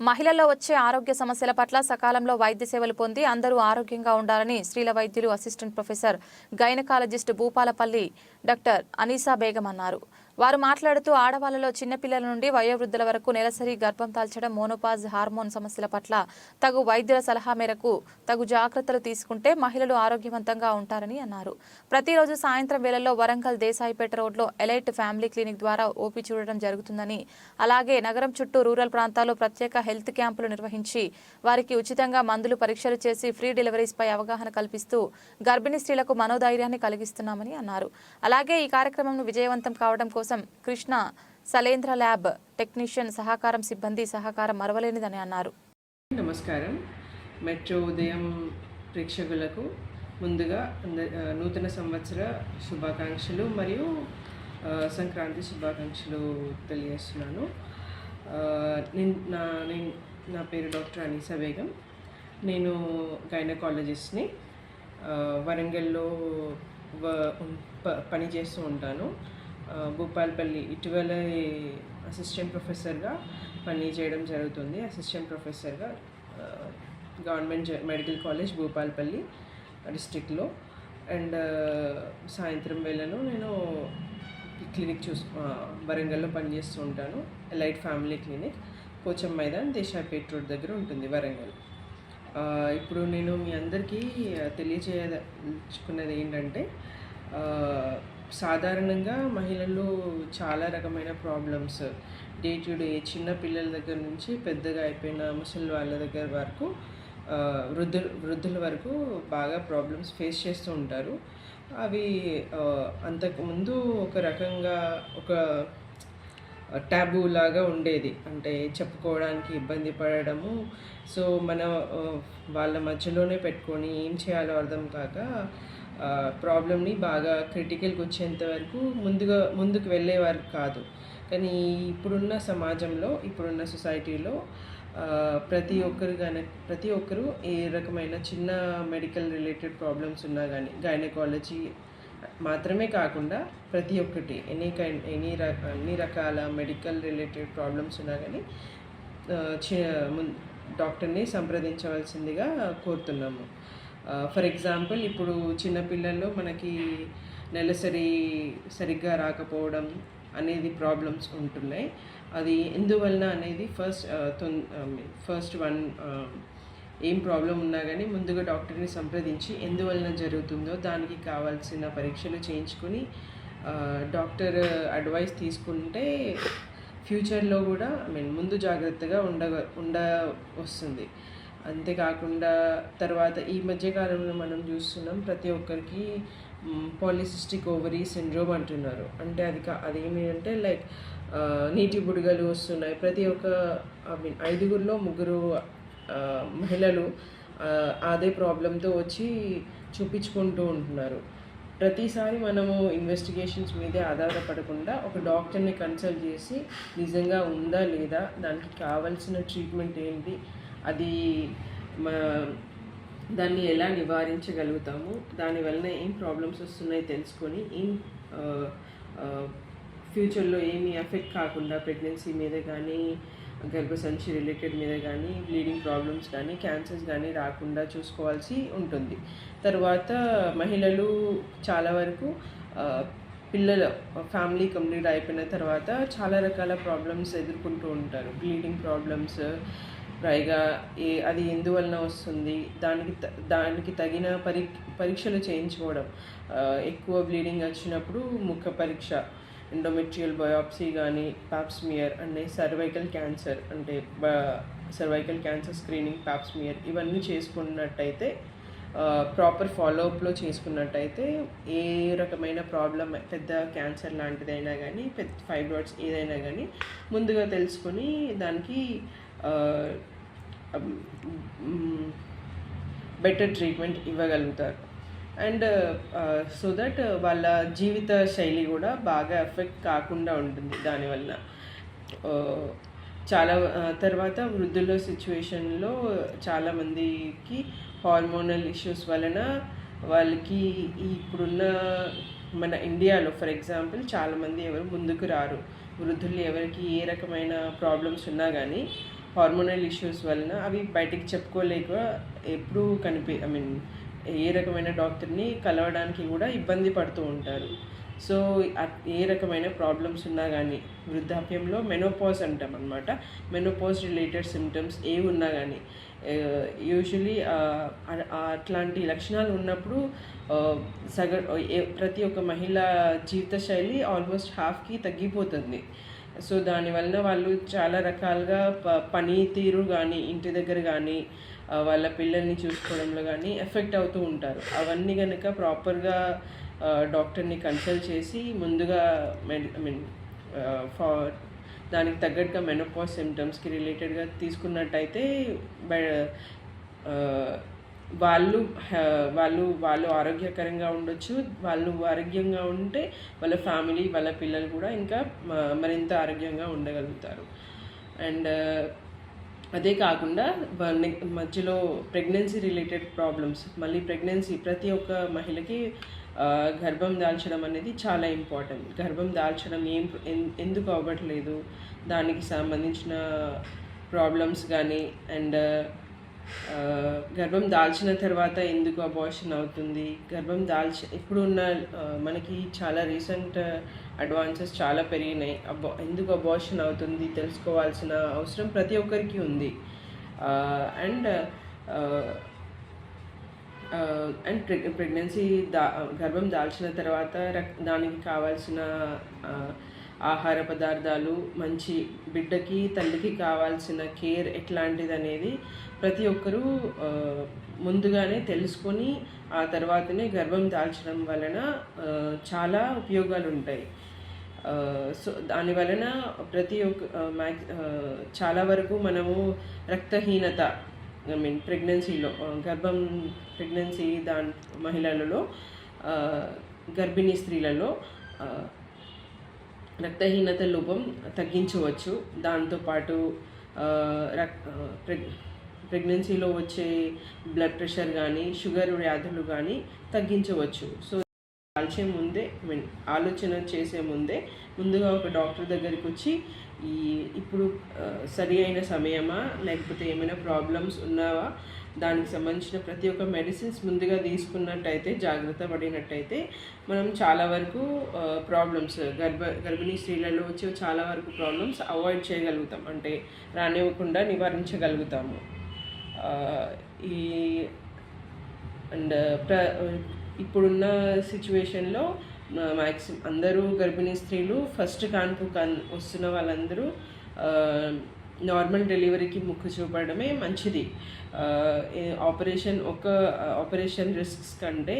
మహిళల్లో వచ్చే ఆరోగ్య సమస్యల పట్ల సకాలంలో వైద్య సేవలు పొంది అందరూ ఆరోగ్యంగా ఉండాలని స్త్రీల వైద్యులు assistant professor gynaecologist Bhupalpalli doctor Anisa Begum అన్నారు. వారు మాట్లాడుతూ ఆడవాళ్ళలో చిన్నపిల్లల నుండి వయోవృద్ధుల వరకు నెలసరి గర్భం దాల్చడం మోనోపాజ్ హార్మోన్ సమస్యల పట్ల తగు వైద్యుల సలహా మేరకు తగు జాగ్రత్తలు తీసుకుంటే మహిళలు ఆరోగ్యవంతంగా ఉంటారని అన్నారు. ప్రతిరోజు సాయంత్రం వేళల్లో వరంగల్ దేశాయిపేట రోడ్లో ఎలైట్ ఫ్యామిలీ క్లినిక్ ద్వారా ఓపీ చూడడం జరుగుతుందని అలాగే నగరం చుట్టూ రూరల్ ప్రాంతాల్లో ప్రత్యేక హెల్త్ క్యాంపులు నిర్వహించి వారికి ఉచితంగా మందులు పరీక్షలు చేసి ఫ్రీ డెలివరీస్పై అవగాహన కల్పిస్తూ గర్భిణీ స్త్రీలకు మనోధైర్యాన్ని కలిగిస్తున్నామని అన్నారు. అలాగే ఈ కార్యక్రమం విజయవంతం కావడం కోసం కృష్ణ సలేంద్ర ల్యాబ్ టెక్నీషియన్ సహకారం సిబ్బంది సహకారం మరవలేనిదని అన్నారు. నమస్కారం. మెట్రో ఉదయం ప్రేక్షకులకు ముందుగా నూతన సంవత్సర శుభాకాంక్షలు మరియు సంక్రాంతి శుభాకాంక్షలు తెలియజేస్తున్నాను. నేను నా నేను నా పేరు డాక్టర్ అనీసా బేగం. నేను గైనకాలజిస్ట్ని. వరంగల్లో ప- పనిచేస్తూ ఉంటాను. భూపాల్పల్లి ఇటీవల అసిస్టెంట్ ప్రొఫెసర్గా పని చేయడం జరుగుతుంది. అసిస్టెంట్ ప్రొఫెసర్గా గవర్నమెంట్ జ- మెడికల్ కాలేజ్ భూపాల్పల్లి డిస్టిక్లో అండ్ సాయంత్రం వేళను నేను క్లినిక్ చూసు వరంగల్లో పనిచేస్తూ ఉంటాను. Elite family clinic Kocham Maidan Desaipet road దగ్గర ఉంటుంది వరంగల్. ఇప్పుడు నేను మీ అందరికీ తెలియజేయదలుచుకున్నది ఏంటంటే సాధారణంగా మహిళల్లో చాలా రకమైన ప్రాబ్లమ్స్ డే టు డే చిన్న పిల్లల దగ్గర నుంచి పెద్దగా అయిపోయిన ముసలి వాళ్ళ దగ్గర వరకు ఆ, వృద్ధుల వృద్ధుల వరకు బాగా ప్రాబ్లమ్స్ ఫేస్ చేస్తూ ఉంటారు. అవి అంతకుముందు ఒక రకంగా ఒక ట్యాబు లాగా ఉండేది. అంటే చెప్పుకోవడానికి ఇబ్బంది పడడము. సో మన వాళ్ళ మధ్యలోనే పెట్టుకొని ఏం చేయాలో అర్థం కాక ప్రాబ్లమ్ని బాగా క్రిటికల్కి వచ్చేంత వరకు ముందుగా ముందుకు వెళ్ళేవారు కాదు. కానీ ఇప్పుడున్న సమాజంలో ఇప్పుడున్న సొసైటీలో ప్రతి ఒక్కరు కానీ ప్రతి ఒక్కరు ఏ రకమైన చిన్న మెడికల్ రిలేటెడ్ ప్రాబ్లమ్స్ ఉన్నా కానీ గైనకాలజీ మాత్రమే కాకుండా ప్రతి ఒక్కటి ఎనీ కైండ్ ఎనీ రక అన్ని రకాల మెడికల్ రిలేటెడ్ ప్రాబ్లమ్స్ ఉన్నా కానీ చి డాక్టర్ని సంప్రదించవలసిందిగా కోరుతున్నాము. ఫర్ ఎగ్జాంపుల్ ఇప్పుడు చిన్నపిల్లల్లో మనకి నెలసరి సరిగ్గా రాకపోవడం అనేది ప్రాబ్లమ్స్ ఉంటున్నాయి. అది ఎందువలన అనేది ఫస్ట్ తొం ఫస్ట్ వన్ ఏం ప్రాబ్లం ఉన్నా కానీ ముందుగా డాక్టర్ని సంప్రదించి ఎందువలన జరుగుతుందో దానికి కావాల్సిన పరీక్షలు చేయించుకొని డాక్టర్ అడ్వైస్ తీసుకుంటే ఫ్యూచర్లో కూడా ఐ మీన్ ముందు జాగ్రత్తగా ఉండగ ఉండ వస్తుంది. అంతేకాకుండా తర్వాత ఈ మధ్యకాలంలో మనం చూస్తున్నాం ప్రతి ఒక్కరికి పాలిసిస్టిక్ ఓవరీ సిండ్రోమ్ అంటున్నారు. అంటే అది కా అదేమి అంటే లైక్ నీటి బుడగలు వస్తున్నాయి. ప్రతి ఒక్క ఐ మీన్ ఐదుగురిలో ముగ్గురు మహిళలు అదే ప్రాబ్లంతో వచ్చి చూపించుకుంటూ ఉంటున్నారు. ప్రతిసారి మనము ఇన్వెస్టిగేషన్స్ మీదే ఆధారపడకుండా ఒక డాక్టర్ని కన్సల్ట్ చేసి నిజంగా ఉందా లేదా దానికి కావాల్సిన ట్రీట్మెంట్ ఏంటి అది మా దాన్ని ఎలా నివారించగలుగుతాము దానివలన ఏం ప్రాబ్లమ్స్ వస్తున్నాయి తెలుసుకొని ఏం ఫ్యూచర్లో ఏమి ఎఫెక్ట్ కాకుండా ప్రెగ్నెన్సీ మీద కానీ గర్భసంచి రిలేటెడ్ మీద కానీ బ్లీడింగ్ ప్రాబ్లమ్స్ కానీ క్యాన్సర్స్ కానీ రాకుండా చూసుకోవాల్సి ఉంటుంది. తర్వాత మహిళలు చాలా వరకు పిల్లల ఫ్యామిలీ కంప్లీట్ అయిపోయిన తర్వాత చాలా రకాల ప్రాబ్లమ్స్ ఎదుర్కొంటూ ఉంటారు. బ్లీడింగ్ ప్రాబ్లమ్స్ పైగా ఏ అది ఎందువలన వస్తుంది? దానికి త- దానికి తగిన పరీ పరీక్షలు చేయించుకోవడం. ఎక్కువ బ్లీడింగ్ వచ్చినప్పుడు ముఖ పరీక్ష ఎండోమెట్రియల్ బయాప్సీ కానీ పాప్స్మియర్ అంటే సర్వైకల్ క్యాన్సర్ అంటే cervical cancer screening pap smear ఇవన్నీ చేసుకున్నట్టయితే ప్రాపర్ ఫాలోఅప్లో చేసుకున్నట్టయితే ఏ రకమైన ప్రాబ్లం పెద్ద క్యాన్సర్ లాంటిదైనా కానీ పెద్ద ఫైబ్రాయిడ్స్ ఏదైనా కానీ ముందుగా తెలుసుకొని దానికి బెటర్ ట్రీట్మెంట్ ఇవ్వగలుగుతారు. అండ్ సో దట్ వాళ్ళ జీవిత శైలి కూడా బాగా ఎఫెక్ట్ కాకుండా ఉంటుంది దానివల్ల. చాలా తర్వాత వృద్ధుల సిచ్యువేషన్లో చాలామందికి హార్మోనల్ ఇష్యూస్ వలన వాళ్ళకి ఇప్పుడున్న మన ఇండియాలో ఫర్ ఎగ్జాంపుల్ చాలామంది ఎవరు ముందుకు రారు. వృద్ధులు ఎవరికి ఏ రకమైన ప్రాబ్లమ్స్ ఉన్నా కానీ హార్మోనల్ ఇష్యూస్ వలన అవి బయటికి చెప్పుకోలేక ఎప్పుడూ కనిపి ఐ మీన్ ఏ రకమైన డాక్టర్ని కలవడానికి కూడా ఇబ్బంది పడుతూ ఉంటారు. సో ఏ రకమైన ప్రాబ్లమ్స్ ఉన్నా కానీ వృద్ధాప్యంలో మెనోపాజ్ అంటాం అనమాట మెనోపాజ్ రిలేటెడ్ సిమ్టమ్స్ ఏ ఉన్నా కానీ యూజువలీ అట్లాంటి లక్షణాలు ఉన్నప్పుడు సగ ప్రతి ఒక్క మహిళ జీవిత శైలి ఆల్మోస్ట్ హాఫ్కి తగ్గిపోతుంది. సో దానివల్ల వాళ్ళు చాలా రకాలుగా ప పనితీరు కానీ ఇంటి దగ్గర కానీ వాళ్ళ పిల్లల్ని చూసుకోవడంలో కానీ ఎఫెక్ట్ అవుతూ ఉంటారు. అవన్నీ కనుక ప్రాపర్గా డాక్టర్ని కన్సల్ట్ చేసి ముందుగా మెడి ఐ మీన్ ఫార్ దానికి తగ్గట్టుగా మెనోపాజ్ సిమ్టమ్స్కి రిలేటెడ్గా తీసుకున్నట్టయితే వాళ్ళు వాళ్ళు వాళ్ళు ఆరోగ్యకరంగా ఉండొచ్చు. వాళ్ళు ఆరోగ్యంగా ఉంటే వాళ్ళ ఫ్యామిలీ వాళ్ళ పిల్లలు కూడా ఇంకా మరింత ఆరోగ్యంగా ఉండగలుగుతారు. అండ్ అదే కాకుండా మధ్యలో ప్రెగ్నెన్సీ రిలేటెడ్ ప్రాబ్లమ్స్ మళ్ళీ ప్రెగ్నెన్సీ ప్రతి ఒక్క మహిళకి గర్భం దాల్చడం అనేది చాలా ఇంపార్టెంట్ గర్భం దాల్చడం ఏం ఎందుకు అవ్వట్లేదు? దానికి సంబంధించిన ప్రాబ్లమ్స్ కానీ అండ్ గర్భం దాల్చిన తర్వాత ఎందుకు అబార్షన్ అవుతుంది? గర్భం దాల్చి ఇప్పుడున్న ఉన్న మనకి చాలా రీసెంట్ అడ్వాన్సెస్ చాలా పెరిగినాయి. అబా ఎందుకు అబార్షన్ అవుతుంది తెలుసుకోవాల్సిన అవసరం ప్రతి ఒక్కరికి ఉంది. అండ్ అండ్ ప్రెగ్ ప్రెగ్నెన్సీ దా గర్భం దాల్చిన తర్వాత రక్- దానికి కావాల్సిన ఆహార పదార్థాలు మంచి బిడ్డకి తల్లికి కావాల్సిన కేర్ ఎట్లాంటిది అనేది ప్రతి ఒక్కరూ ముందుగానే తెలుసుకొని ఆ తర్వాతనే గర్భం దాల్చడం వలన చాలా ఉపయోగాలు ఉంటాయి సో దాని వలన ప్రతి ఒక్క ఆ, మ్యాక్ చాలా వరకు మనము రక్తహీనత ఐ మీన్ ప్రెగ్నెన్సీలో గర్భం ప్రెగ్నెన్సీ దాని మహిళలలో గర్భిణీ స్త్రీలలో రక్తహీనత లోపం తగ్గించవచ్చు. దాంతోపాటు రక్ ప్రెగ్ ప్రెగ్నెన్సీలో వచ్చే బ్లడ్ ప్రెషర్ కానీ షుగర్ వ్యాధులు కానీ తగ్గించవచ్చు. సో కాల్చే ముందే మీన్ ఆలోచన చేసే ముందే ముందుగా ఒక డాక్టర్ దగ్గరికి వచ్చి ఈ ఇప్పుడు సరి అయిన సమయమా? లేకపోతే ఏమైనా ప్రాబ్లమ్స్ ఉన్నావా? దానికి సంబంధించిన ప్రతి ఒక్క మెడిసిన్స్ ముందుగా తీసుకున్నట్టయితే జాగ్రత్త పడినట్టయితే మనం చాలా వరకు ప్రాబ్లమ్స్ గర్భ గర్భిణీ స్త్రీలలో వచ్చే చాలా వరకు ప్రాబ్లమ్స్ అవాయిడ్ చేయగలుగుతాం. అంటే రానివ్వకుండా నివారించగలుగుతాము. ఈ అండ్ ప్ర ఇప్పుడున్న సిచ్యువేషన్లో మ్యాక్సిమం అందరూ గర్భిణీ స్త్రీలు ఫస్ట్ కాన్పు కన్ వస్తున్న వాళ్ళందరూ నార్మల్ డెలివరీకి మొక్కు చూపడమే మంచిది. ఆపరేషన్ ఒక ఆపరేషన్ రిస్క్స్ కంటే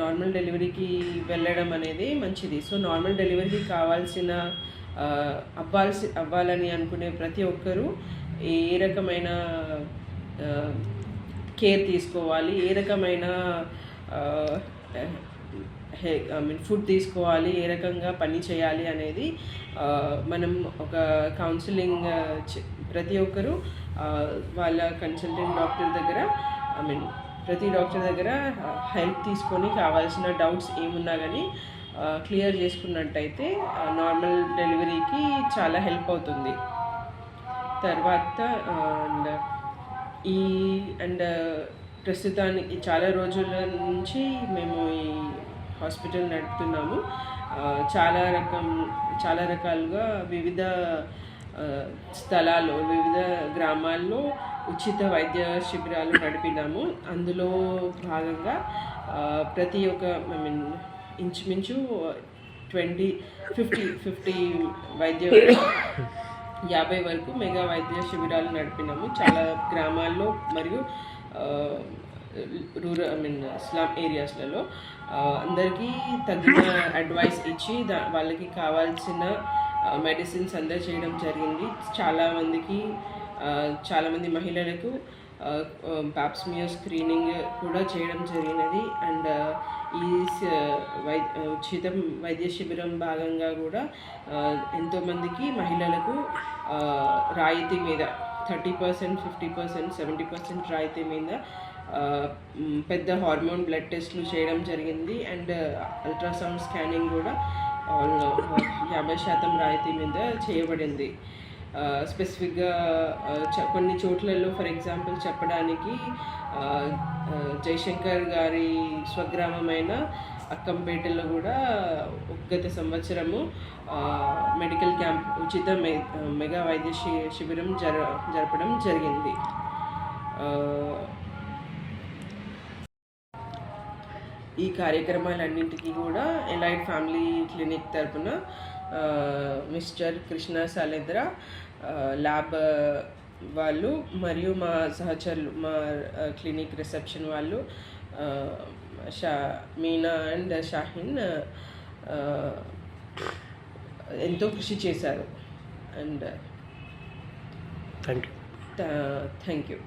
నార్మల్ డెలివరీకి వెళ్ళడం అనేది మంచిది. సో నార్మల్ డెలివరీకి కావాల్సిన అవ్వాల్సి అవ్వాలని అనుకునే ప్రతి ఒక్కరూ ఏ రకమైన కేర్ తీసుకోవాలి ఏ రకమైన హే ఐ మీన్ ఫుడ్ తీసుకోవాలి ఏ రకంగా పని చేయాలి అనేది మనం ఒక కౌన్సిలింగ్ ప్రతి ఒక్కరు వాళ్ళ కన్సల్టెంట్ డాక్టర్ దగ్గర ఐ మీన్ ప్రతి డాక్టర్ దగ్గర హెల్ప్ తీసుకొని కావాల్సిన డౌట్స్ ఏమున్నా కానీ క్లియర్ చేసుకున్నట్టయితే నార్మల్ డెలివరీకి చాలా హెల్ప్ అవుతుంది. తర్వాత అండ్ ఈ అండ్ ప్రస్తుతానికి చాలా రోజుల నుంచి మేము ఈ హాస్పిటల్ నడుపుతున్నాము. చాలా రకం చాలా రకాలుగా వివిధ స్థలాలు స్థలాల్లో వివిధ గ్రామాల్లో ఉచిత వైద్య శిబిరాలు నడిపినాము. అందులో భాగంగా ప్రతి ఒక్క ఐ మీన్ ఇంచుమించు ట్వంటీ ఫిఫ్టీ ఫిఫ్టీ వైద్య యాభై వరకు మెగా వైద్య శిబిరాలు నడిపినాము. చాలా గ్రామాల్లో మరియు రూరల్ ఐ మీన్ స్లమ్ ఏరియాస్లలో అందరికీ తగిన అడ్వైస్ ఇచ్చి దా వాళ్ళకి కావాల్సిన మెడిసిన్స్ అందజేయడం జరిగింది. చాలామందికి చాలామంది మహిళలకు పాప్స్మియర్ స్క్రీనింగ్ కూడా చేయడం జరిగినది. అండ్ ఈ వై ఉచిత వైద్య శిబిరం భాగంగా కూడా ఎంతోమందికి మహిళలకు రాయితీ మీద thirty percent fifty percent seventy percent రాయితీ మీద పెద్ద హార్మోన్ బ్లడ్ టెస్ట్లు చేయడం జరిగింది. అండ్ అల్ట్రాసౌండ్ స్కానింగ్ కూడా ఆల్- యాభై శాతం రాయితీ మీద చేయబడింది. స్పెసిఫిక్గా కొన్ని చోట్లలో ఫర్ ఎగ్జాంపుల్ చెప్పడానికి జయశంకర్ గారి స్వగ్రామమైన అక్కంపేటలో కూడా గత సంవత్సరము మెడికల్ క్యాంప్ ఉచిత మె మెగా వైద్య శి- శిబిరం జర జరపడం జరిగింది. ఈ కార్యక్రమాలన్నింటికీ కూడా ఎలైట్ ఫ్యామిలీ క్లినిక్ తరపున మిస్టర్ కృష్ణ సాలేద్ర ల్యాబ్ వాళ్ళు మరియు మా సహచరులు మా క్లినిక్ రిసెప్షన్ వాళ్ళు షా మీనా అండ్ షాహిన్ ఎంతో కృషి చేశారు. And thank you thank you